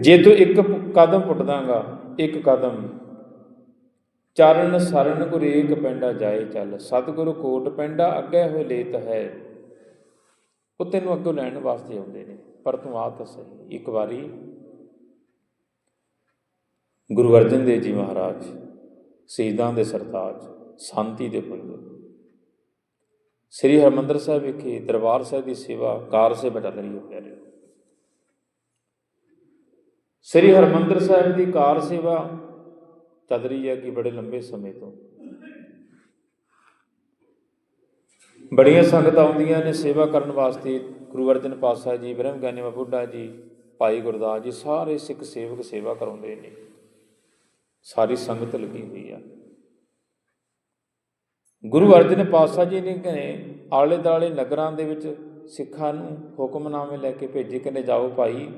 ਜੇ ਤੂੰ ਇੱਕ ਪ- ਕਦਮ ਪੁੱਟਦਾਗਾ, ਇੱਕ ਕਦਮ। ਚਰਨ ਸਰਨ ਗੁਰ ਪੈਂਡਾ ਜਾਏ ਚੱਲ, ਸਤਿਗੁਰੂ ਕੋਟ ਪੈਂਡਾ ਅੱਗੇ ਹੋਏ ਲੇਤ ਹੈ। ਉਹ ਤੈਨੂੰ ਅੱਗੋਂ ਲੈਣ ਵਾਸਤੇ ਆਉਂਦੇ ਨੇ, ਪਰ ਤੂੰ ਆ ਤਾਂ ਸਹੀ। ਇੱਕ ਵਾਰੀ ਗੁਰੂ ਅਰਜਨ ਦੇਵ ਜੀ ਮਹਾਰਾਜ, ਸ਼ਹੀਦਾਂ ਦੇ ਸਰਤਾਜ, ਸ਼ਾਂਤੀ ਦੇ ਪੁੰਜ ਸ੍ਰੀ ਹਰਮੰਦਰ ਸਾਹਿਬ ਵਿਖੇ ਦਰਬਾਰ ਸਾਹਿਬ ਦੀ ਸੇਵਾ ਕਾਰ ਸੇ ਚੱਲ ਰਹੀ ਹੈ ਪਿਆਰੇ। ਸ੍ਰੀ ਹਰਮੰਦਰ ਸਾਹਿਬ ਦੀ ਕਾਰ ਸੇਵਾ ਚੱਲ ਰਹੀ ਹੈ ਕਿ ਬੜੇ ਲੰਬੇ ਸਮੇਂ ਤੋਂ। ਬੜੀਆਂ ਸੰਗਤਾਂ ਆਉਂਦੀਆਂ ਨੇ ਸੇਵਾ ਕਰਨ ਵਾਸਤੇ। ਗੁਰੂ ਅਰਜਨ ਪਾਤਸ਼ਾਹ ਜੀ, ਬ੍ਰਹਮ ਗਿਆਨੀ ਬੁੱਢਾ ਜੀ, ਭਾਈ ਗੁਰਦਾਸ ਜੀ, ਸਾਰੇ ਸਿੱਖ ਸੇਵਕ ਸੇਵਾ ਕਰਾਉਂਦੇ ਨੇ। ਸਾਰੀ ਸੰਗਤ ਲੱਗੀ ਹੋਈ ਆ। ਗੁਰੂ ਅਰਜਨ ਪਾਤਸ਼ਾਹ ਜੀ ਨੇ ਕਹੇ ਆਲੇ ਦਾਲੇ ਨਗਰਾਂ ਦੇ ਵਿੱਚ ਸਿੱਖਾਂ ਨੂੰ ਹੁਕਮਨਾਮੇ ਲੈ ਕੇ ਭੇਜੇ, ਕਹਿੰਦੇ, ਜਾਓ ਭਾਈ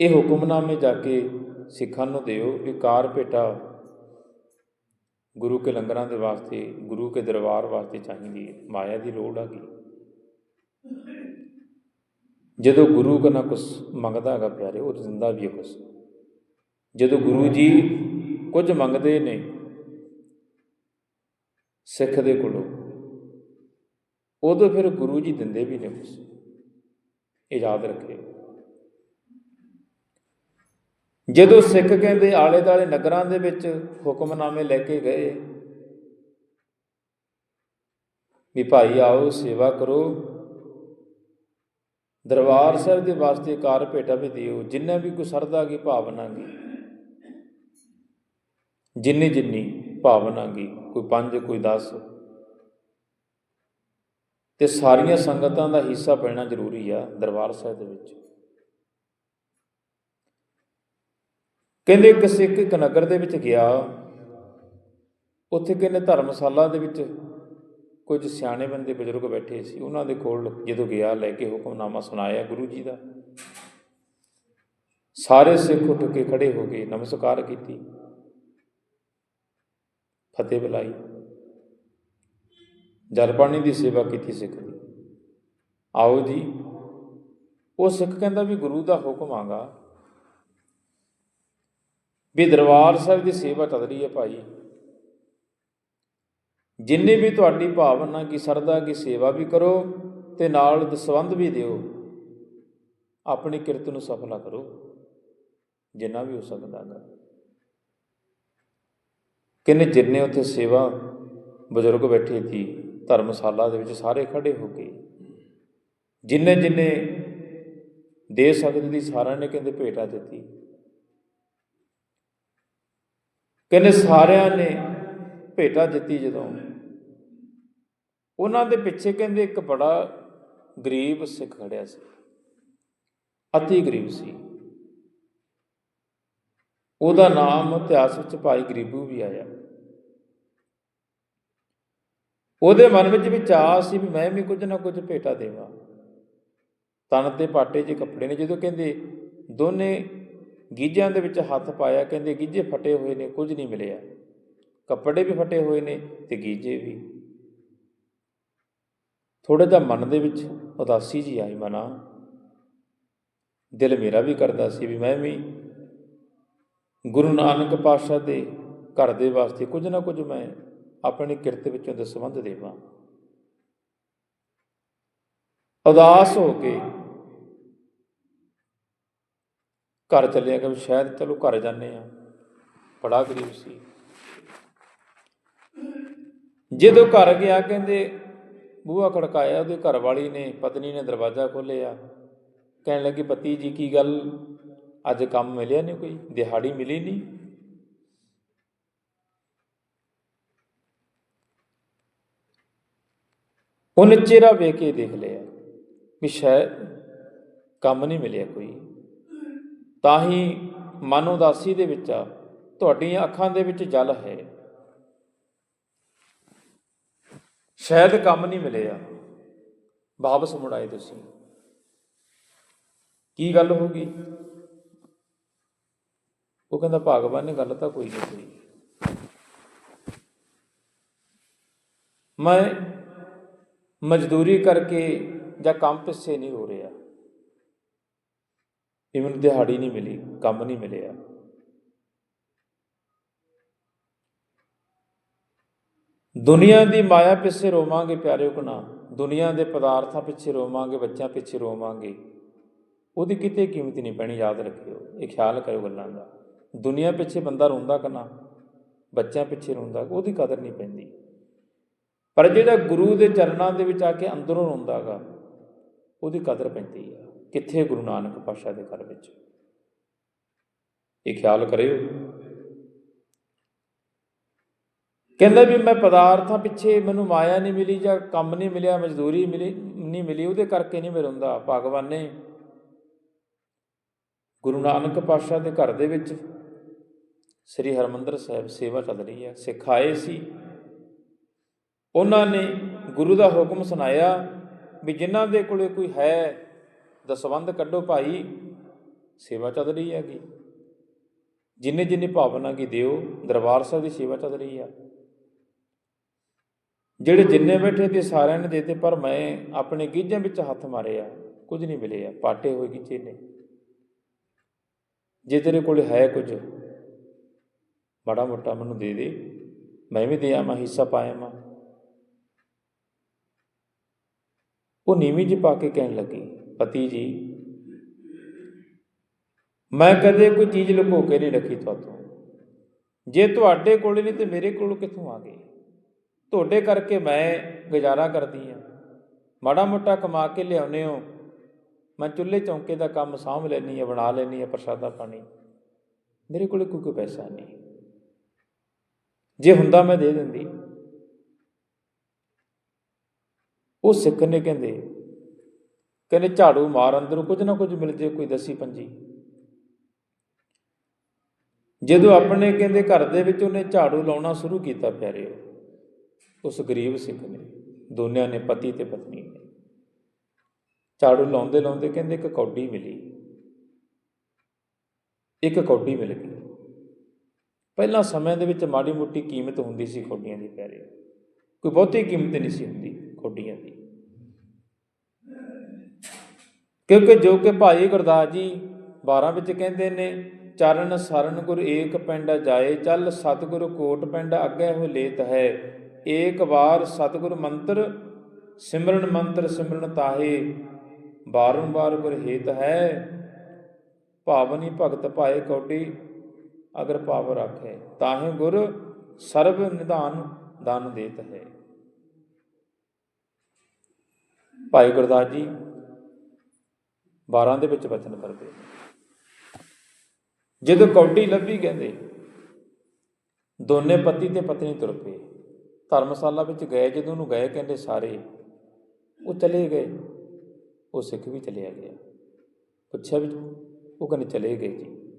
ਇਹ ਹੁਕਮਨਾਮੇ ਜਾ ਕੇ ਸਿੱਖਾਂ ਨੂੰ ਦਿਓ ਵੀ ਕਾਰ ਭੇਟਾ ਗੁਰੂ ਕੇ ਲੰਗਰਾਂ ਦੇ ਵਾਸਤੇ, ਗੁਰੂ ਕੇ ਦਰਬਾਰ ਵਾਸਤੇ ਚਾਹੀਦੀ ਹੈ। ਮਾਇਆ ਦੀ ਲੋੜ ਆ ਗਈ ਜਦੋਂ ਗੁਰੂ ਕਨਾ ਕੁਛ ਮੰਗਦਾ ਹੈਗਾ ਪਿਆਰੇ, ਉਹ ਦਿੰਦਾ ਵੀ ਹੈ ਕੁਛ। ਜਦੋਂ ਗੁਰੂ ਜੀ ਕੁਝ ਮੰਗਦੇ ਨੇ, ਸਿੱਖ ਦੇ ਕੋਲੋਂ, ਉਦੋਂ ਫਿਰ ਗੁਰੂ ਜੀ ਦਿੰਦੇ ਵੀ ਨੇ ਕੁਛ। ਇਹ ਯਾਦ ਰੱਖਿਓ। ਜਦੋਂ ਸਿੱਖ ਕਹਿੰਦੇ ਆਲੇ ਦਾਲੇ ਨਗਰਾਂ ਦੇ ਵਿੱਚ ਹੁਕਮਨਾਮੇ ਲੈ ਕੇ ਗਏ, ਵੀ ਭਾਈ ਆਓ, ਸੇਵਾ ਕਰੋ। ਦਰਬਾਰ ਸਾਹਿਬ ਦੇ ਵਾਸਤੇ ਕਾਰ ਭੇਟਾ ਵੀ ਦਿਓ, ਜਿੰਨਾ ਵੀ ਕੋਈ ਸਰਦਾ ਕੀ ਭਾਵਨਾ ਗੀ। ਜਿੰਨੀ ਜਿੰਨੀ ਭਾਵਨਾ ਗੀ, ਕੋਈ 5 ਕੋਈ 10 ਤੇ ਸਾਰੀਆਂ ਸੰਗਤਾਂ ਦਾ ਹਿੱਸਾ ਪੈਣਾ ਜ਼ਰੂਰੀ ਆ ਦਰਬਾਰ ਸਾਹਿਬ ਦੇ ਵਿੱਚ। ਕਹਿੰਦੇ ਇੱਕ ਸਿੱਖ ਇੱਕ ਨਗਰ ਦੇ ਵਿੱਚ ਗਿਆ। ਉੱਥੇ ਕਹਿੰਦੇ ਧਰਮਸ਼ਾਲਾ ਦੇ ਵਿੱਚ ਕੁਝ ਸਿਆਣੇ ਬੰਦੇ ਬਜ਼ੁਰਗ ਬੈਠੇ ਸੀ। ਉਹਨਾਂ ਦੇ ਕੋਲ ਜਦੋਂ ਗਿਆ, ਲੈ ਕੇ ਹੁਕਮਨਾਮਾ ਸੁਣਾਇਆ ਗੁਰੂ ਜੀ ਦਾ। ਸਾਰੇ ਸਿੱਖ ਉੱਠ ਕੇ ਖੜੇ ਹੋ ਗਏ, ਨਮਸਕਾਰ ਕੀਤੀ। ਫਤਿਹ ਬੁਲਾਈ। ਜਲ ਪਾਣੀ ਦੀ ਸੇਵਾ ਕੀਤੀ ਸਿੱਖ ਦੀ। ਆਓ ਜੀ, ਉਹ ਸਿੱਖ ਕਹਿੰਦਾ ਵੀ ਗੁਰੂ ਦਾ ਹੁਕਮ ਆਗਾ। ਵੀ ਦਰਬਾਰ ਸਾਹਿਬ ਦੀ ਸੇਵਾ ਚੱਲ ਰਹੀ ਹੈ ਭਾਈ। ਜਿੰਨੀ ਵੀ ਤੁਹਾਡੀ ਭਾਵਨਾ ਕੀ ਸਰਦਾ ਕੀ ਸੇਵਾ ਵੀ ਕਰੋ ਤੇ ਨਾਲ ਦਸਵੰਦ ਵੀ ਦਿਓ, ਆਪਣੀ ਕਿਰਤ ਨੂੰ ਸਫਲਾ ਕਰੋ, ਜਿੰਨਾ ਵੀ ਹੋ ਸਕਦਾ ਹੈ ਕਿੰਨੇ ਜਿੰਨੇ ਉੱਥੇ ਸੇਵਾ ਬਜ਼ੁਰਗ ਬੈਠੇ ਸੀ, ਧਰਮਸ਼ਾਲਾ ਦੇ ਵਿੱਚ ਸਾਰੇ ਖੜੇ ਹੋ ਗਏ ਜਿੰਨੇ ਜਿੰਨੇ ਦੇ ਸਕਦੇ ਦੀ ਸਾਰਿਆਂ ਨੇ ਕਹਿੰਦੇ ਭੇਟਾ ਦਿੱਤੀ। ਕਹਿੰਦੇ ਸਾਰਿਆਂ ਨੇ ਭੇਟਾ ਦਿੱਤੀ ਜਦੋਂ। ਉਹਨਾਂ ਦੇ ਪਿੱਛੇ ਕਹਿੰਦੇ ਇੱਕ ਬੜਾ ਗਰੀਬ ਸਿੱਖ ਖੜਿਆ ਸੀ। ਅਤੀ ਗਰੀਬ ਸੀ। ਉਹਦਾ ਨਾਮ ਇਤਿਹਾਸ ਵਿੱਚ ਭਾਈ ਗਰੀਬੂ ਵੀ ਆਇਆ। ਉਹਦੇ ਮਨ ਵਿੱਚ ਵੀ ਚਾਹ ਸੀ ਵੀ ਮੈਂ ਵੀ ਕੁਝ ਨਾ ਕੁਝ ਭੇਟਾ ਦੇਵਾਂ। ਤਨ ਤੇ ਪਾਟੇ 'ਚ ਕੱਪੜੇ ਨੇ, ਜਦੋਂ ਕਹਿੰਦੇ ਦੋਨੇ ਗੀਜਿਆਂ ਦੇ ਵਿੱਚ ਹੱਥ ਪਾਇਆ, ਕਹਿੰਦੇ ਗੀਜੇ ਫਟੇ ਹੋਏ ਨੇ, ਕੁਝ ਨਹੀਂ ਮਿਲਿਆ। ਕੱਪੜੇ ਵੀ ਫਟੇ ਹੋਏ ਨੇ ਤੇ ਗੀਜੇ ਵੀ। ਥੋੜਾ ਜਿਹਾ ਮਨ ਦੇ ਵਿੱਚ ਉਦਾਸੀ ਜੀ ਆਈ, ਮਨਾ। ਦਿਲ ਮੇਰਾ ਵੀ ਕਰਦਾ ਸੀ ਵੀ ਮੈਂ ਵੀ ਗੁਰੂ ਨਾਨਕ ਪਾਤਸ਼ਾਹ ਦੇ ਘਰ ਦੇ ਵਾਸਤੇ ਕੁਝ ਨਾ ਕੁਝ ਮੈਂ ਆਪਣੀ ਕਿਰਤ ਵਿੱਚੋਂ ਦਸਵੰਧ ਦੇਵਾਂ। ਉਦਾਸ ਹੋ ਕੇ ਘਰ ਚੱਲਿਆ ਕਿ ਸ਼ਾਇਦ ਚਲੋ ਘਰ ਜਾਂਦੇ ਆ। ਬੜਾ ਗਰੀਬ ਸੀ। ਜਦੋਂ ਘਰ ਗਿਆ ਕਹਿੰਦੇ, ਬੂਹਾ ਖੜਕਾਇਆ ਉਹਦੇ ਘਰ ਵਾਲੀ ਨੇ, ਪਤਨੀ ਨੇ ਦਰਵਾਜ਼ਾ ਖੋਲ੍ਹਿਆ। ਕਹਿਣ ਲੱਗੀ, ਪਤੀ ਜੀ, ਕੀ ਗੱਲ? ਅੱਜ ਕੰਮ ਮਿਲਿਆ ਨਹੀਂ ਕੋਈ? ਦਿਹਾੜੀ ਮਿਲੀ ਨਹੀਂ? ਉਹਨੇ ਚਿਹਰਾ ਵੇਖ ਕੇ ਦੇਖ ਲਿਆ ਵੀ ਸ਼ਾਇਦ ਕੰਮ ਨਹੀਂ ਮਿਲਿਆ ਕੋਈ। ਤਾਂ ਹੀ ਮਨ ਉਦਾਸੀ ਦੇ ਵਿੱਚ ਆ, ਤੁਹਾਡੀਆਂ ਅੱਖਾਂ ਦੇ ਵਿੱਚ ਜਲ ਹੈ। ਸ਼ਾਇਦ ਕੰਮ ਨਹੀਂ ਮਿਲਿਆ। ਵਾਪਸ ਮੁੜ ਆਏ ਤੁਸੀਂ। ਕੀ ਗੱਲ ਹੋ ਗਈ? ਉਹ ਕਹਿੰਦਾ, ਭਗਵਾਨ ਨੇ ਗੱਲ ਤਾਂ ਕੋਈ ਨਹੀਂ ਹੋਈ ਮੈਂ ਮਜ਼ਦੂਰੀ ਕਰਕੇ ਜਾਂ ਕੰਮ ਪਿੱਛੇ ਨਹੀਂ ਹੋ ਰਿਹਾ। ਇਹ ਮੈਨੂੰ ਦਿਹਾੜੀ ਨਹੀਂ ਮਿਲੀ, ਕੰਮ ਨਹੀਂ ਮਿਲਿਆ। ਦੁਨੀਆ ਦੀ ਮਾਇਆ ਪਿੱਛੇ ਰੋਵਾਂਗੇ ਪਿਆਰਿਓ ਕਨਾ ਦੁਨੀਆ ਦੇ ਪਦਾਰਥਾਂ ਪਿੱਛੇ ਰੋਵਾਂਗੇ, ਬੱਚਿਆਂ ਪਿੱਛੇ ਰੋਵਾਂਗੇ। ਉਹਦੀ ਕਿਤੇ ਕੀਮਤ ਨਹੀਂ ਪੈਣੀ, ਯਾਦ ਰੱਖਿਓ, ਇਹ ਖਿਆਲ ਕਰਿਓ ਗੱਲਾਂ ਦਾ। ਦੁਨੀਆ ਪਿੱਛੇ ਬੰਦਾ ਰੋਂਦਾ ਕਨਾ? ਬੱਚਿਆਂ ਪਿੱਛੇ ਰੋਂਦਾ, ਉਹਦੀ ਕਦਰ ਨਹੀਂ ਪੈਂਦੀ। ਪਰ ਜਿਹੜਾ ਗੁਰੂ ਦੇ ਚਰਨਾਂ ਦੇ ਵਿੱਚ ਆ ਕੇ ਅੰਦਰੋਂ ਰੋਂਦਾਗਾ ਉਹਦੀ ਕਦਰ ਪੈਂਦੀ ਆ। ਕਿੱਥੇ ਗੁਰੂ ਨਾਨਕ ਪਾਤਸ਼ਾਹ ਦੇ ਘਰ ਵਿੱਚ? ਇਹ ਖਿਆਲ ਕਰਿਓ। ਕਹਿੰਦਾ ਵੀ ਮੈਂ ਪਦਾਰਥਾਂ ਪਿੱਛੇ ਮੈਨੂੰ ਮਾਇਆ ਨਹੀਂ ਮਿਲੀ ਜਾਂ ਕੰਮ ਨਹੀਂ ਮਿਲਿਆ, ਮਜ਼ਦੂਰੀ ਮਿਲੀ, ਨਹੀਂ ਮਿਲੀ, ਉਹਦੇ ਕਰਕੇ ਨਹੀਂ ਮੈਂ ਰੋਂਦਾ, ਭਗਵਾਨ ਨੇ ਗੁਰੂ ਨਾਨਕ ਪਾਤਸ਼ਾਹ ਦੇ ਘਰ ਦੇ ਵਿੱਚ ਸ੍ਰੀ ਹਰਮੰਦਰ ਸਾਹਿਬ ਸੇਵਾ ਚੱਲ ਰਹੀ ਹੈ ਸਿਖਾਏ ਸੀ। ਉਹਨਾਂ ਨੇ ਗੁਰੂ ਦਾ ਹੁਕਮ ਸੁਣਾਇਆ ਵੀ ਜਿਨ੍ਹਾਂ ਦੇ ਕੋਲੇ ਕੋਈ ਹੈ ਦਸਵੰਦ ਕੱਢੋ ਭਾਈ, ਸੇਵਾ ਚੱਲ ਰਹੀ ਹੈਗੀ। ਜਿੰਨੇ ਜਿੰਨੇ ਭਾਵਨਾ ਕੀ ਦਿਓ, ਦਰਬਾਰ ਸਾਹਿਬ ਦੀ ਸੇਵਾ ਚੱਲ ਰਹੀ ਆ। ਜਿਹੜੇ ਜਿੰਨੇ ਬੈਠੇ ਤੇ ਸਾਰਿਆਂ ਨੇ ਦੇਤੇ, ਪਰ ਮੈਂ ਆਪਣੇ ਗੀਝਾਂ ਵਿੱਚ ਹੱਥ ਮਾਰੇ ਆ ਕੁਝ ਨਹੀਂ ਮਿਲੇ ਆ ਪਾਟੇ ਹੋਏ ਗੀਝੇ ਨੇ। ਜੇ ਤੇਰੇ ਕੋਲ ਹੈ ਕੁਝ ਬੜਾ ਮੋਟਾ ਮੈਨੂੰ ਦੇ ਦੇ, ਮੈਂ ਵੀ ਦਿਆਂ ਮੈਂ ਹਿੱਸਾ ਪਾਇਆ ਮੈਂ ਉਹ ਨੀਵੀਂ ਜੀ ਪਾ ਕੇ ਕਹਿਣ ਲੱਗੀ। ਪਤੀ ਜੀ, ਮੈਂ ਕਦੇ ਕੋਈ ਚੀਜ਼ ਲੁਕੋ ਕੇ ਨਹੀਂ ਰੱਖੀ ਤੁਹਾਤੋਂ। ਜੇ ਤੁਹਾਡੇ ਕੋਲ ਨਹੀਂ ਤੇ ਮੇਰੇ ਕੋਲ ਕਿੱਥੋਂ ਆ ਗਈ? ਤੁਹਾਡੇ ਕਰਕੇ ਮੈਂ ਗੁਜ਼ਾਰਾ ਕਰਦੀ ਆ। ਮਾੜਾ ਮੋਟਾ ਕਮਾ ਕੇ ਲਿਆਉਨੇ ਹੋ। ਮੈਂ ਚੁੱਲ੍ਹੇ ਚੌਂਕੇ ਦਾ ਕੰਮ ਸਾਂਭ ਲੈਣੀ ਆ, ਬਣਾ ਲੈਣੀ ਆ ਪ੍ਰਸ਼ਾਦਾ ਪਾਣੀ। ਮੇਰੇ ਕੋਲ ਕੋਈ ਕੋਈ ਪੈਸਾ ਨਹੀਂ। ਜੇ ਹੁੰਦਾ ਮੈਂ ਦੇ ਦਿੰਦੀ। ਉਹ ਸਿੱਖ ਨੇ ਕਹਿੰਦੇ ਕਹਿੰਦੇ ਝਾੜੂ ਮਾਰ ਅੰਦਰੋਂ ਕੁਝ ਨਾ ਕੁਝ ਮਿਲ ਜੇ, ਕੋਈ ਦਸੀ ਪੰਜੀ। ਜਦੋਂ ਆਪਣੇ ਕਹਿੰਦੇ ਘਰ ਦੇ ਵਿੱਚ ਉਹਨੇ ਝਾੜੂ ਲਾਉਣਾ ਸ਼ੁਰੂ ਕੀਤਾ ਪਿਆਰਿਓ, ਉਸ ਗਰੀਬ ਸਿੱਖ ਨੇ, ਦੋਨਿਆਂ ਨੇ ਪਤੀ ਤੇ ਪਤਨੀ ਨੇ। ਝਾੜੂ ਲਾਉਂਦੇ ਲਾਉਂਦੇ ਕਹਿੰਦੇ ਇੱਕ ਕੌਡੀ ਮਿਲੀ। ਇੱਕ ਕੌਡੀ ਮਿਲ ਗਈ। ਪਹਿਲਾਂ ਸਮੇਂ ਦੇ ਵਿੱਚ ਮਾੜੀ ਮੋਟੀ ਕੀਮਤ ਹੁੰਦੀ ਸੀ ਕੌਡੀਆਂ ਦੀ ਪਿਆਰੇ ਕੋਈ ਬਹੁਤੀ ਕੀਮਤ ਨਹੀਂ ਸੀ ਹੁੰਦੀ ਕੌਡੀਆਂ ਦੀ। ਕਿਉਂਕਿ ਜੋ ਕਿ ਭਾਈ ਗੁਰਦਾਸ ਜੀ 12 ਵਿੱਚ ਕਹਿੰਦੇ ਨੇ, ਚਰਨ ਸਰਨ ਗੁਰ ਏਕ ਪਿੰਡ ਜਾਏ, ਚੱਲ ਸਤਿਗੁਰ ਕੋਟ ਪਿੰਡ ਅੱਗੇ ਹੋ ਲੇਤ ਹੈ। ਏਕ ਵਾਰ ਸਤਿਗੁਰ ਮੰਤਰ, ਸਿਮਰਨ ਮੰਤਰ ਸਿਮਰਨ ਤਾਹੇ ਬਾਰੰਬਾਰ ਗੁਰ ਹੇਤ ਹੈ। ਭਾਵਨੀ ਭਗਤ ਭਾਏ ਕੌਡੀ, ਅਗਰ ਪਾਵ ਰੱਖੇ, ਤਾਹੇ ਗੁਰ ਸਰਬ ਨਿਧਾਨ ਦਾਨ ਦੇਤ ਹੈ। ਭਾਈ ਗੁਰਦਾਸ ਜੀ 12 ਦੇ ਵਿੱਚ ਵਚਨ ਕਰਦੇ ਜਦੋਂ ਕੌਡੀ ਲੱਭੀ ਕਹਿੰਦੇ, ਦੋਨੇ ਪਤੀ ਤੇ ਪਤਨੀ ਤੁਰ ਪਏ। ਧਰਮਸ਼ਾਲਾ ਵਿੱਚ ਗਏ, ਜਦੋਂ ਉਹਨੂੰ ਗਏ ਕਹਿੰਦੇ ਸਾਰੇ, ਉਹ ਚਲੇ ਗਏ। ਉਹ ਸਿੱਖ ਵੀ ਚਲਿਆ ਗਿਆ। ਪੁੱਛਿਆ ਵੀ, ਉਹ ਕਹਿੰਦੇ ਚਲੇ ਗਏ ਜੀ।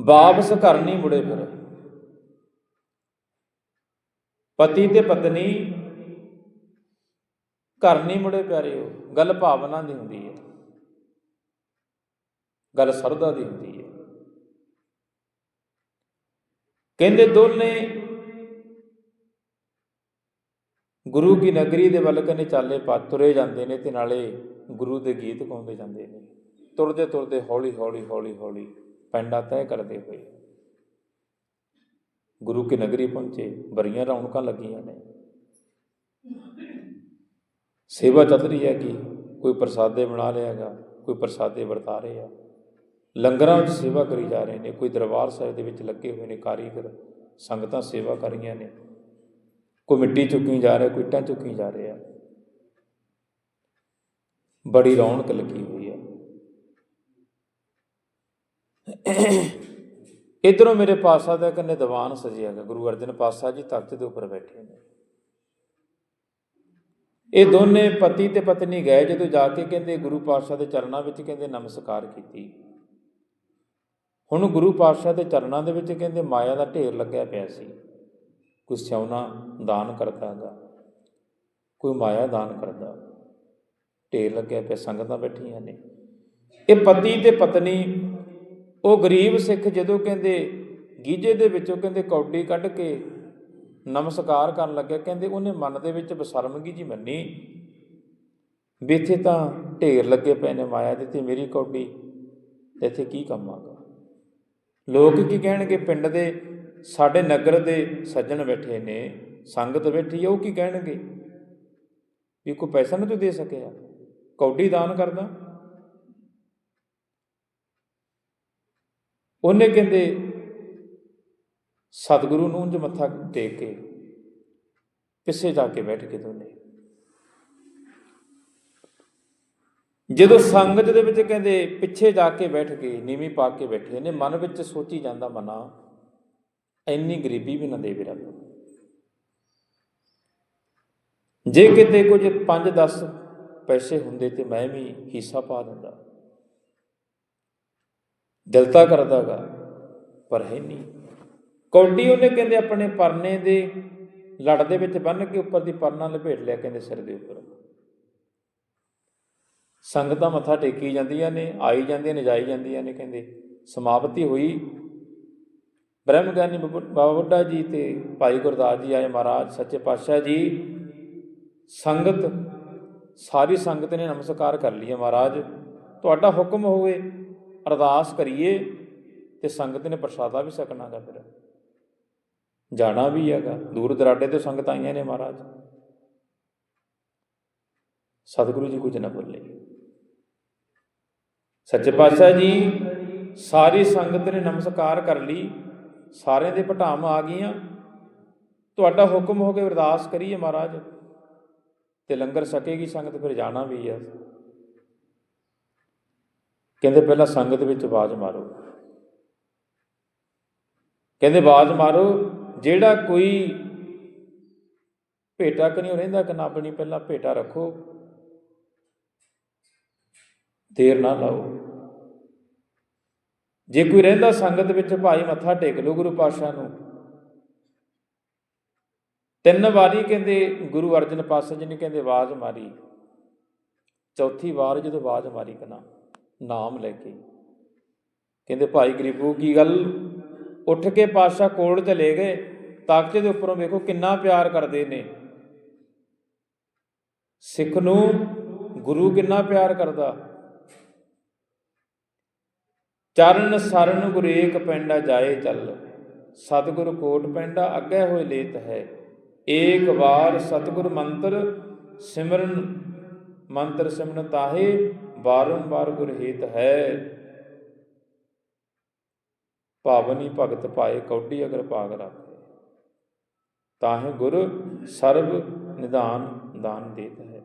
ਵਾਪਸ ਘਰ ਨਹੀਂ ਮੁੜੇ ਫਿਰ। ਪਤੀ ਤੇ ਪਤਨੀ ਘਰ ਨਹੀਂ ਮੁੜੇ ਪਿਆਰਿਓ ਗੱਲ ਭਾਵਨਾ ਦੀ ਹੁੰਦੀ ਹੈ। ਗੱਲ ਸਰਦਾ ਦੀ ਹੁੰਦੀ ਹੈ। ਕਹਿੰਦੇ ਦੋਨੇ ਗੁਰੂ ਕੀ ਨਗਰੀ ਦੇ ਵੱਲ ਕਨੇ ਚਾਲੇ ਪਾ, ਤੁਰੇ ਜਾਂਦੇ ਨੇ ਤੇ ਨਾਲੇ ਗੁਰੂ ਦੇ ਗੀਤ ਗਾਉਂਦੇ ਜਾਂਦੇ ਨੇ। ਤੁਰਦੇ ਤੁਰਦੇ ਹੌਲੀ ਹੌਲੀ ਹੌਲੀ ਹੌਲੀ ਪੈਂਡਾ ਤੈਅ ਕਰਦੇ ਹੋਏ ਗੁਰੂ ਕੀ ਨਗਰੀ ਪਹੁੰਚੇ ਬਰੀਆਂ ਰੌਣਕਾਂ ਲੱਗੀਆਂ ਨੇ। ਸੇਵਾ ਚੱਲ ਰਹੀ ਹੈਗੀ, ਕੋਈ ਪ੍ਰਸਾਦੇ ਬਣਾ ਲਿਆਗਾ ਕੋਈ ਪ੍ਰਸਾਦੇ ਵਰਤਾ ਰਹੇ ਆ। ਲੰਗਰਾਂ ਵਿੱਚ ਸੇਵਾ ਕਰੀ ਜਾ ਰਹੇ ਨੇ, ਕੋਈ ਦਰਬਾਰ ਸਾਹਿਬ ਦੇ ਵਿੱਚ ਲੱਗੇ ਹੋਏ ਨੇ, ਕਾਰੀਗਰ, ਸੰਗਤਾਂ ਸੇਵਾ ਕਰ ਰਹੀਆਂ ਨੇ। ਕੋਈ ਮਿੱਟੀ ਚੁੱਕੀ ਜਾ ਰਿਹਾ, ਕੋਈ ਇੱਟਾਂ ਚੁੱਕੀ ਜਾ ਰਿਹਾ ਬੜੀ ਰੌਣਕ ਲੱਗੀ ਹੋਈ ਹੈ ਇਧਰੋਂ ਮੇਰੇ ਪਾਸਾ ਦਾ ਕੰਨੇ ਦੀਵਾਨ ਸਜਿਆ ਗਿਆ ਗੁਰੂ ਅਰਜਨ ਪਾਸਾ ਜੀ ਤਖਤ ਦੇ ਉੱਪਰ ਬੈਠੇ ਨੇ। ਇਹ ਦੋਨੇ ਪਤੀ ਤੇ ਪਤਨੀ ਗਏ ਜਦੋਂ ਜਾ ਕੇ ਕਹਿੰਦੇ ਗੁਰੂ ਪਾਤਸ਼ਾਹ ਦੇ ਚਰਨਾਂ ਵਿੱਚ ਕਹਿੰਦੇ ਨਮਸਕਾਰ ਕੀਤੀ। ਹੁਣ ਗੁਰੂ ਪਾਤਸ਼ਾਹ ਦੇ ਚਰਨਾਂ ਦੇ ਵਿੱਚ ਕਹਿੰਦੇ ਮਾਇਆ ਦਾ ਢੇਰ ਲੱਗਿਆ ਪਿਆ ਸੀ। ਕੋਈ ਸਿਉਣਾ ਦਾਨ ਕਰਦਾ ਹੈਗਾ, ਕੋਈ ਮਾਇਆ ਦਾਨ ਕਰਦਾ। ਢੇਰ ਲੱਗਿਆ ਪਿਆ, ਸੰਗਤਾਂ ਬੈਠੀਆਂ ਨੇ। ਇਹ ਪਤੀ ਤੇ ਪਤਨੀ, ਉਹ ਗਰੀਬ ਸਿੱਖ ਜਦੋਂ ਕਹਿੰਦੇ ਗੀਜੇ ਦੇ ਵਿੱਚੋਂ ਕਹਿੰਦੇ ਕੌਡੀ ਕੱਢ ਕੇ ਨਮਸਕਾਰ ਕਰਨ ਲੱਗਿਆ, ਕਹਿੰਦੇ ਉਹਨੇ ਮਨ ਦੇ ਵਿੱਚ ਬਸਰਮਗੀ ਜੀ ਮੰਨੀ। ਵੀ ਇੱਥੇ ਤਾਂ ਢੇਰ ਲੱਗੇ ਪਏ ਨੇ ਮਾਇਆ ਦੇ ਤੇ ਮੇਰੀ ਕੌਡੀ, ਇੱਥੇ ਕੀ ਕੰਮ ਆਗਾ? ਲੋਕ ਕੀ ਕਹਿਣਗੇ, ਪਿੰਡ ਦੇ ਸਾਡੇ ਨਗਰ ਦੇ ਸੱਜਣ ਬੈਠੇ ਨੇ, ਸੰਗਤ ਬੈਠੀ ਹੈ ਉਹ ਕੀ ਕਹਿਣਗੇ? ਵੀ ਕੋਈ ਪੈਸਾ ਨਾ ਤੂੰ ਦੇ ਸਕਿਆ ਕੌਡੀ ਦਾਨ ਕਰਦਾ। ਉਹਨੇ ਕਹਿੰਦੇ ਸਤਿਗੁਰੂ ਨੂੰ ਉਂਝ ਮੱਥਾ ਟੇਕ ਕੇ ਪਿੱਛੇ ਜਾ ਕੇ ਬੈਠ ਕੇ ਦੋਨੇ। ਜਦੋਂ ਸੰਗਤ ਦੇ ਵਿੱਚ ਕਹਿੰਦੇ ਪਿੱਛੇ ਜਾ ਕੇ ਬੈਠ ਕੇ ਨੀਵੀਂ ਪਾ ਕੇ ਬੈਠੇ ਨੇ, ਮਨ ਵਿੱਚ ਸੋਚੀ ਜਾਂਦਾ ਮਨਾ, ਇੰਨੀ ਗਰੀਬੀ ਵੀ ਨਾ ਦੇਵੇ ਰੱਬ। ਜੇ ਕਿਤੇ ਕੁਝ 5-10 ਪੈਸੇ ਹੁੰਦੇ ਤੇ ਮੈਂ ਵੀ ਹਿੱਸਾ ਪਾ ਦਿੰਦਾ। ਦਿਲ ਤਾਂ ਕਰਦਾਗਾ ਪਰ ਹੈ ਨਹੀਂ। ਕੌਡੀ ਉਹਨੇ ਕਹਿੰਦੇ ਆਪਣੇ ਪਰਨੇ ਦੇ ਲੜ ਦੇ ਵਿੱਚ ਬੰਨ ਕੇ ਉੱਪਰ ਦੀ ਪਰਨਾ ਲਪੇਟ ਲਿਆ ਕਹਿੰਦੇ ਸਿਰ ਦੇ ਉੱਪਰ। ਸੰਗਤਾਂ ਮੱਥਾ ਟੇਕੀ ਜਾਂਦੀਆਂ ਨੇ, ਆਈ ਜਾਂਦੀਆਂ ਨੇ, ਜਾਈ ਜਾਂਦੀਆਂ ਨੇ ਕਹਿੰਦੇ। ਸਮਾਪਤੀ ਹੋਈ। ਬ੍ਰਹਮ ਗਿਆਨੀ ਬਾਬਾ ਬਾਬਾ ਬੁੱਢਾ ਜੀ ਤੇ ਭਾਈ ਗੁਰਦਾਸ ਜੀ ਆਏ ਮਹਾਰਾਜ, ਸੱਚੇ ਪਾਤਸ਼ਾਹ ਜੀ। ਸੰਗਤ, ਸਾਰੀ ਸੰਗਤ ਨੇ ਨਮਸਕਾਰ ਕਰ ਲਿਆ ਮਹਾਰਾਜ। ਤੁਹਾਡਾ ਹੁਕਮ ਹੋਵੇ, ਅਰਦਾਸ ਕਰੀਏ ਤੇ ਸੰਗਤ ਨੇ ਪ੍ਰਸ਼ਾਦਾ ਵੀ ਸਕਣਾਗਾ ਫਿਰ। ਜਾਣਾ ਵੀ ਹੈਗਾ। ਦੂਰ ਦਰਾਡੇ ਤੋਂ ਸੰਗਤ ਆਈਆਂ ਨੇ ਮਹਾਰਾਜ। ਸਤਿਗੁਰੂ ਜੀ ਕੁਝ ਨਾ ਬੋਲੇ। ਸੱਚੇ ਪਾਤਸ਼ਾਹ ਜੀ ਸਾਰੀ ਸੰਗਤ ਨੇ ਨਮਸਕਾਰ ਕਰ ਲਈ। ਸਾਰਿਆਂ ਦੇ ਭਟਾਮ ਆ ਗਈਆਂ। ਤੁਹਾਡਾ ਹੁਕਮ ਹੋ ਕੇ ਅਰਦਾਸ ਕਰੀਏ ਮਹਾਰਾਜ। ਤੇ ਲੰਗਰ ਸਕੇਗੀ ਸੰਗਤ ਫਿਰ ਜਾਣਾ ਵੀ ਹੈ ਕਹਿੰਦੇ ਪਹਿਲਾਂ ਸੰਗਤ ਵਿੱਚ ਆਵਾਜ਼ ਮਾਰੋ। ਕਹਿੰਦੇ ਆਵਾਜ਼ ਮਾਰੋ ਜਿਹੜਾ ਕੋਈ ਭੇਟਾ ਕਨੀਓ ਰਹਿੰਦਾ, ਕਿ ਨਾ ਪਹਿਲਾਂ ਭੇਟਾ ਰੱਖੋ। ਦੇਰ ਨਾ ਲਾਓ। ਜੇ ਕੋਈ ਰਹਿੰਦਾ ਸੰਗਤ ਵਿੱਚ, ਭਾਈ ਮੱਥਾ ਟੇਕ ਲਓ ਗੁਰੂ ਪਾਤਸ਼ਾਹ ਨੂੰ। ਤਿੰਨ ਵਾਰੀ ਕਹਿੰਦੇ, ਗੁਰੂ ਅਰਜਨ ਪਾਤਸ਼ਾਹ ਜੀ ਨੇ ਕਹਿੰਦੇ, ਆਵਾਜ਼ ਮਾਰੀ। ਚੌਥੀ ਵਾਰ ਜਦੋਂ ਆਵਾਜ਼ ਮਾਰੀ ਕਨਾ ਨਾਮ ਲੈ ਕੇ। ਕਹਿੰਦੇ, ਭਾਈ ਗਰੀਬੂ, ਕੀ ਗੱਲ? ਉੱਠ ਕੇ ਪਾਤਸ਼ਾਹ ਕੋਲ ਚਲੇ ਗਏ। ਤਾਕਤ ਦੇ ਉੱਪਰੋਂ ਵੇਖੋ ਕਿੰਨਾ ਪਿਆਰ ਕਰਦੇ ਨੇ। ਸਿੱਖ ਨੂੰ ਗੁਰੂ ਕਿੰਨਾ ਪਿਆਰ ਕਰਦਾ। ਚਰਨ ਸਰਨ ਗੁਰੇਕ ਪੈਂਡਾ ਜਾਏ ਚੱਲ। ਸਤਿਗੁਰ ਕੋਟ ਪੈਂਡਾ ਅੱਗੇ ਹੋਏ ਲੇਤ ਹੈ। ਏਕ ਵਾਰ ਸਤਿਗੁਰ ਮੰਤਰ, ਸਿਮਰਨ ਮੰਤਰ ਸਿਮਰਨ ਤਾਹੇ ਬਾਰੰਬਾਰ ਗੁਰ ਹੇਤ ਹੈ। ਭਾਵਨੀ ਭਗਤ ਪਾਏ ਕੌਡੀ ਅਗਰ ਭਾਗ ਰੱਖੇ। ਤਾਹੇ ਗੁਰ ਸਰਬ ਨਿਦਾਨ ਦਾਨ ਦੇਤ ਹੈ।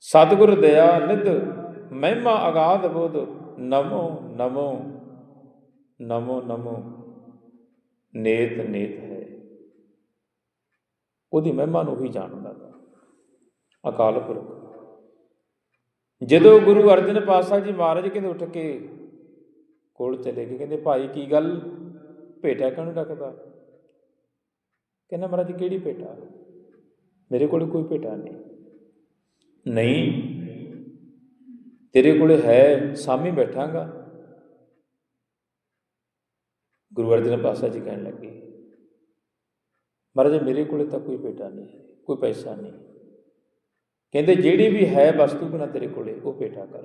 ਸਤਿਗੁਰ ਦਇਆ ਨਿਧ ਮਹਿਮਾ ਅਗਾਧ ਬੁੱਧ ਨਮੋ ਨਮੋ ਨਮੋ ਨਮੋ ਨੇਤ ਨੇਤ ਹੈ। ਉਹਦੀ ਮਹਿਮਾ ਨੂੰ ਹੀ ਜਾਣਦਾ ਅਕਾਲ ਪੁਰਖ। ਜਦੋਂ ਗੁਰੂ ਅਰਜਨ ਪਾਤਸ਼ਾਹ ਜੀ ਮਹਾਰਾਜ ਕਹਿੰਦੇ ਉੱਠ ਕੇ ਕੋਲ ਚਲੇ ਗਏ, ਕਹਿੰਦੇ ਭਾਈ ਕੀ ਗੱਲ? ਭੇਟਾ ਕਿਉਂ ਰੱਖਦਾ ਕਹਿੰਦਾ ਮਹਾਰਾਜ ਕਿਹੜੀ ਭੇਟਾ? ਮੇਰੇ ਕੋਲ ਕੋਈ ਭੇਟਾ ਨਹੀਂ। ਨਹੀਂ। ਤੇਰੇ ਕੋਲੇ ਹੈ ਸਾਮੀ ਬੈਠਾਂਗਾ। ਗੁਰੂ ਅਰਜਨ ਪਾਤਸ਼ਾਹ ਜੀ ਕਹਿਣ ਲੱਗੇ ਮਹਾਰਾਜ ਮੇਰੇ ਕੋਲੇ ਤਾਂ ਕੋਈ ਭੇਟਾ ਨਹੀਂ ਕੋਈ ਪੈਸਾ ਨਹੀਂ। ਕਹਿੰਦੇ ਜਿਹੜੀ ਵੀ ਹੈ ਵਸਤੂ ਬਣਾ ਤੇਰੇ ਕੋਲੇ ਉਹ ਭੇਟਾ ਕਰ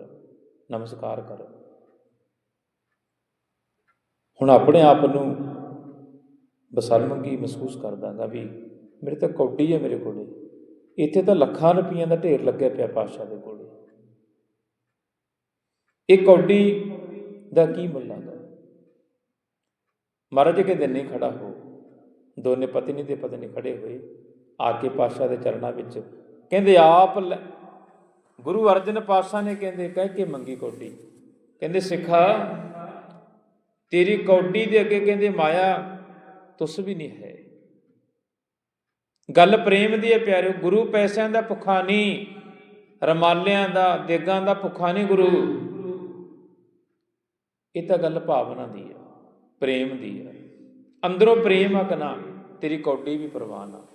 ਨਮਸਕਾਰ ਕਰ। ਹੁਣ ਆਪਣੇ ਆਪ ਨੂੰ ਬਸਰਮੰਗੀ ਮਹਿਸੂਸ ਕਰਦਾਗਾ ਵੀ ਮੇਰੇ ਤਾਂ ਕੌਡੀ ਹੈ ਮੇਰੇ ਕੋਲੇ। ਇੱਥੇ ਤਾਂ ਲੱਖਾਂ ਰੁਪਈਆਂ ਦਾ ਢੇਰ ਲੱਗਿਆ ਪਿਆ ਪਾਤਸ਼ਾਹ ਦੇ ਕੋਲੇ। ਇਹ ਕੌਡੀ ਦਾ ਕੀ ਮੁੱਲ ਹੈਗਾ ਮਹਾਰਾਜ ਕੇ ਨਹੀਂ ਖੜਾ ਹੋ। ਦੋਨੇ ਪਤਨੀ ਤੇ ਪਤਨੀ ਖੜੇ ਹੋਏ, ਆ ਕੇ ਪਾਤਸ਼ਾਹ ਦੇ ਚਰਨਾਂ ਵਿੱਚ ਕਹਿੰਦੇ, ਆਪ ਲੈ- ਗੁਰੂ ਅਰਜਨ ਪਾਤਸ਼ਾਹ ਨੇ ਕਹਿੰਦੇ, ਕਹਿ ਕੇ ਮੰਗੀ ਕੌਡੀ। ਕਹਿੰਦੇ, ਸਿੱਖਾ, ਤੇਰੀ ਕੌਡੀ ਦੇ ਅੱਗੇ ਕਹਿੰਦੇ, ਮਾਇਆ ਤੁਸ ਵੀ ਨਹੀਂ ਹੈ। ਗੱਲ ਪ੍ਰੇਮ ਦੀ ਹੈ ਪਿਆਰਿਓ, ਗੁਰੂ ਪੈਸਿਆਂ ਦਾ ਭੁੱਖਾ ਨਹੀਂ ਰਮਾਲਿਆਂ ਦਾ, ਦੇਗਾਂ ਦਾ ਭੁੱਖਾ ਨਹੀਂ ਗੁਰੂ। ਇਹ ਤਾਂ ਗੱਲ ਭਾਵਨਾ ਦੀ ਹੈ, ਪ੍ਰੇਮ ਦੀ ਹੈ। ਅੰਦਰੋਂ ਪ੍ਰੇਮ ਆ ਕਨਾ ਤੇਰੀ ਕੌਡੀ ਵੀ ਪ੍ਰਵਾਨ ਆ।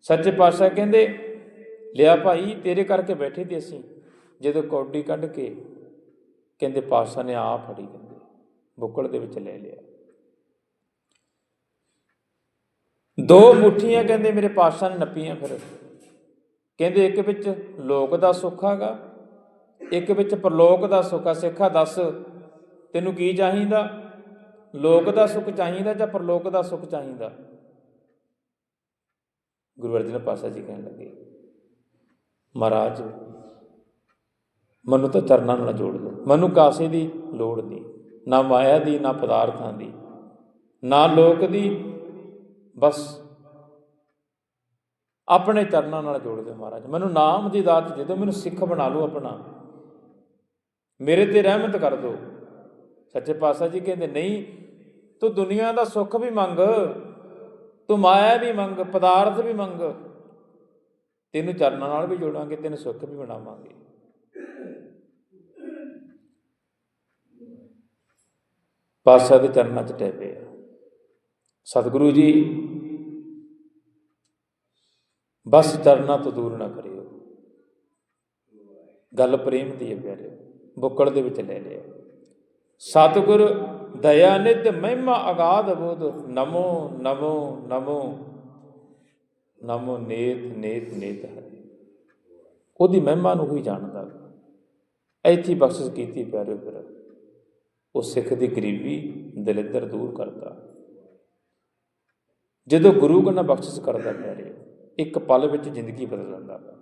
ਸੱਚੇ ਪਾਤਸ਼ਾਹ ਕਹਿੰਦੇ, ਲਿਆ ਭਾਈ, ਤੇਰੇ ਕਰਕੇ ਬੈਠੇ ਤੇ ਅਸੀਂ। ਜਦੋਂ ਕੌਡੀ ਕੱਢ ਕੇ, ਕਹਿੰਦੇ ਪਾਤਸ਼ਾਹ ਨੇ ਆ ਫੜੀ, ਕਹਿੰਦੇ, ਬੁੱਕਲ ਦੇ ਵਿੱਚ ਲੈ ਲਿਆ। ਦੋ ਮੁੱਠੀਆਂ ਕਹਿੰਦੇ ਮੇਰੇ ਪਾਤਸ਼ਾਹ ਨੇ ਨੱਪੀਆਂ ਫਿਰ। ਕਹਿੰਦੇ ਇੱਕ ਵਿੱਚ ਲੋਕ ਦਾ ਸੁੱਖ ਹੈਗਾ, ਇੱਕ ਵਿੱਚ ਪਰਲੋਕ ਦਾ ਸੁੱਖ ਆ। ਸਿੱਖਾ ਦੱਸ ਤੈਨੂੰ ਕੀ ਚਾਹੀਦਾ? ਲੋਕ ਦਾ ਸੁੱਖ ਚਾਹੀਦਾ ਜਾਂ ਪਰਲੋਕ ਦਾ ਸੁੱਖ ਚਾਹੀਦਾ? ਗੁਰੂ ਅਰਜਨ ਪਾਸ਼ਾ ਜੀ ਕਹਿਣ ਲੱਗੇ, ਮਹਾਰਾਜ, ਮੈਨੂੰ ਤਾਂ ਚਰਨਾਂ ਨਾਲ ਜੋੜ ਦਿਓ। ਮੈਨੂੰ ਕਾਸੇ ਦੀ ਲੋੜ ਨਹੀਂ, ਨਾ ਮਾਇਆ ਦੀ, ਨਾ ਪਦਾਰਥਾਂ ਦੀ, ਨਾ ਲੋਕ ਦੀ ਬਸ। ਆਪਣੇ ਚਰਨਾਂ ਨਾਲ ਜੋੜ ਦਿਓ ਮਹਾਰਾਜ। ਮੈਨੂੰ ਨਾਮ ਦੀ ਦਾਤ ਦੇ ਦਿਓ, ਮੈਨੂੰ ਸਿੱਖ ਬਣਾ ਲਓ ਆਪਣਾ। ਮੇਰੇ ਤੇ ਰਹਿਮਤ ਕਰ ਦਿਓ। ਸੱਚੇ ਪਾਤਸ਼ਾਹ ਜੀ ਕਹਿੰਦੇ, ਨਹੀਂ, ਤੂੰ ਦੁਨੀਆ ਦਾ ਸੁੱਖ ਵੀ ਮੰਗ, ਤੂੰ ਮਾਇਆ ਵੀ ਮੰਗ, ਪਦਾਰਥ ਵੀ ਮੰਗ। ਤੈਨੂੰ ਚਰਨਾਂ ਨਾਲ ਵੀ ਜੋੜਾਂਗੇ, ਤੈਨੂੰ ਸੁੱਖ ਵੀ ਬਣਾਵਾਂਗੇ। ਪਾਤਸ਼ਾਹ ਦੇ ਚਰਨਾਂ 'ਚ ਟੈਪੇ ਪਏ ਸਤਿਗੁਰੂ ਜੀ ਬਸ ਚਰਨਾਂ ਤੋਂ ਦੂਰ ਨਾ ਕਰਿਓ। ਗੱਲ ਪ੍ਰੇਮ ਦੀ ਹੈ ਪਿਆਰੇ ਬੁੱਕਲ ਦੇ ਵਿੱਚ ਲੈ ਲਿਆ। ਸਤਿਗੁਰ, ਦਇਆ ਨਿਧ, ਮਹਿਮਾ, ਅਗਾਧ ਬੋਧ, ਨਮੋ ਨਮੋ ਨਮੋ ਨਮੋ, ਨੇਤ ਨੇਤ ਨੇਤ ਹੈ ਉਹਦੀ ਮਹਿਮਾ ਨੂੰ ਹੀ ਜਾਣਦਾ ਇੱਥੇ ਬਖਸ਼ਿਸ਼ ਕੀਤੀ ਪਿਆਰੇ ਫਿਰ। ਉਹ ਸਿੱਖ ਦੀ ਗਰੀਬੀ, ਦਲਿੱਦਰ ਦੂਰ ਕਰਦਾ। ਜਦੋਂ ਗੁਰੂ ਕੋ ਨਾ ਬਖਸ਼ਿਸ਼ ਕਰਦਾ ਪਿਆਰੇ ਇੱਕ ਪਲ ਵਿੱਚ ਜ਼ਿੰਦਗੀ ਬਦਲ ਜਾਂਦਾ ਵਾ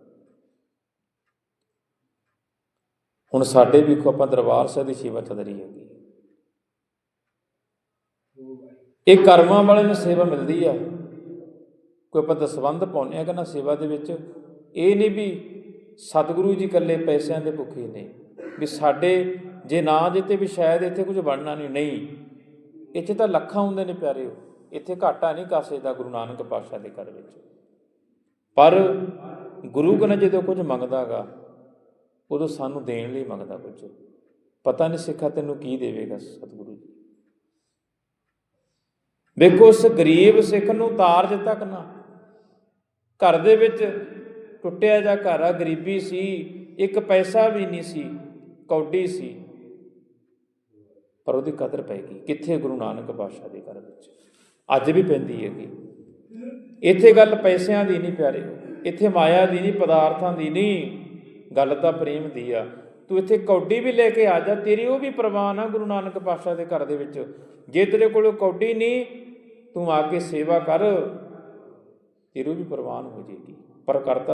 ਹੁਣ ਸਾਡੇ ਵੀ ਕੋ ਆਪਾਂ ਦਰਬਾਰ ਸਾਹਿਬ ਦੀ ਸੇਵਾ ਚੱਲ ਰਹੀ ਹੈਗੀ। ਇਹ ਕਰਮਾਂ ਵਾਲੇ ਨੂੰ ਸੇਵਾ ਮਿਲਦੀ ਆ। ਕੋਈ ਆਪਾਂ ਦਸਵੰਧ ਪਾਉਂਦੇ ਆ ਕਿ ਨਾ ਸੇਵਾ ਦੇ ਵਿੱਚ, ਇਹ ਨਹੀਂ ਵੀ ਸਤਿਗੁਰੂ ਜੀ ਇਕੱਲੇ ਪੈਸਿਆਂ ਦੇ ਭੁੱਖੇ ਨੇ, ਵੀ ਸਾਡੇ ਜੇ ਨਾ ਦਿੱਤੇ ਵੀ ਸ਼ਾਇਦ ਇੱਥੇ ਕੁਝ ਬਣਨਾ ਨਹੀਂ ਨਹੀਂ। ਇੱਥੇ ਤਾਂ ਲੱਖਾਂ ਹੁੰਦੇ ਨੇ ਪਿਆਰਿਓ, ਇੱਥੇ ਘਾਟਾ ਨਹੀਂ ਕਾਸੇ ਦਾ ਗੁਰੂ ਨਾਨਕ ਪਾਤਸ਼ਾਹ ਦੇ ਘਰ ਵਿੱਚ। ਪਰ ਗੁਰੂ ਕਨ ਜਦੋਂ ਕੁਝ ਮੰਗਦਾਗਾ, ਉਦੋਂ ਸਾਨੂੰ ਦੇਣ ਲਈ ਮੰਗਦਾ ਕੁਝ। ਪਤਾ ਨਹੀਂ ਸਿੱਖਾ ਤੈਨੂੰ ਕੀ ਦੇਵੇਗਾ ਸਤਿਗੁਰੂ ਜੀ। ਵੇਖੋ, ਉਸ ਗਰੀਬ ਸਿੱਖ ਨੂੰ ਤਾਰਜ ਤੱਕ ਨਾ, ਘਰ ਦੇ ਵਿੱਚ ਟੁੱਟਿਆ ਜਾ ਘਰ ਆ, ਗਰੀਬੀ ਸੀ, ਇੱਕ ਪੈਸਾ ਵੀ ਨਹੀਂ ਸੀ, ਕੌਡੀ ਸੀ, ਪਰ ਉਹਦੀ ਕਦਰ ਪੈ ਗਈ। ਕਿੱਥੇ ਗੁਰੂ ਨਾਨਕ ਪਾਤਸ਼ਾਹ ਦੇ ਘਰ ਵਿੱਚ? ਅੱਜ ਵੀ ਪੈਂਦੀ ਹੈਗੀ। ਇੱਥੇ ਗੱਲ ਪੈਸਿਆਂ ਦੀ ਨਹੀਂ ਪਿਆਰੇ। ਇੱਥੇ ਮਾਇਆ ਦੀ ਨਹੀਂ, ਪਦਾਰਥਾਂ ਦੀ ਨਹੀਂ, ਗੱਲ ਤਾਂ ਪ੍ਰੇਮ ਦੀ ਆ। ਤੂੰ ਇੱਥੇ ਕੌਡੀ ਵੀ ਲੈ ਕੇ ਆ ਜਾ, ਤੇਰੀ ਉਹ ਵੀ ਪ੍ਰਵਾਨ ਆ ਗੁਰੂ ਨਾਨਕ ਪਾਤਸ਼ਾਹ ਦੇ ਘਰ ਦੇ ਵਿੱਚ। ਜੇ ਤੇਰੇ ਕੋਲ ਕੌਡੀ ਨਹੀਂ, ਤੂੰ ਆ ਕੇ ਸੇਵਾ ਕਰ, ਤੇਰੀ ਵੀ ਪ੍ਰਵਾਨ ਹੋ ਜੇਗੀ ਪਰ ਕਰਤਾ